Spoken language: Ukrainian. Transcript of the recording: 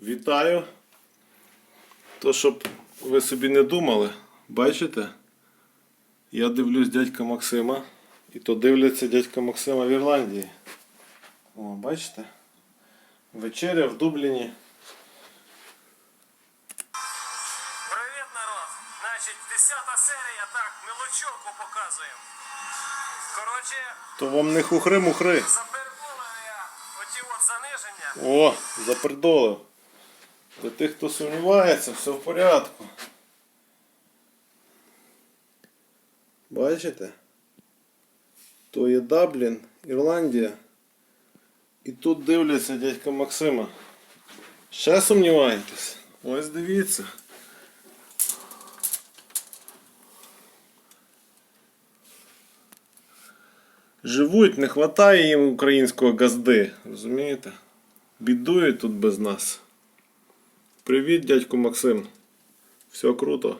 Вітаю. То, щоб ви собі не думали, бачите? Я дивлюсь дядька Максима. І то дивляться дядька Максима в Ірландії. О, бачите? Вечеря в Дубліні. Привіт, народ! Значить, 10 серія, так, мелочовку показуємо. Коротше, То вам не хухри-мухри. запердолив я оті от заниження. О, запердолив. Для тих, хто сумнівається, все в порядку. Бачите? То є Даблін, Ірландія. І тут дивляться дядька Максима. Ще сумніваєтесь? Ось дивіться. Живуть, не вистачає їм українського газди, розумієте? Бідують тут без нас. Привіт, дядьку Максим. Все круто.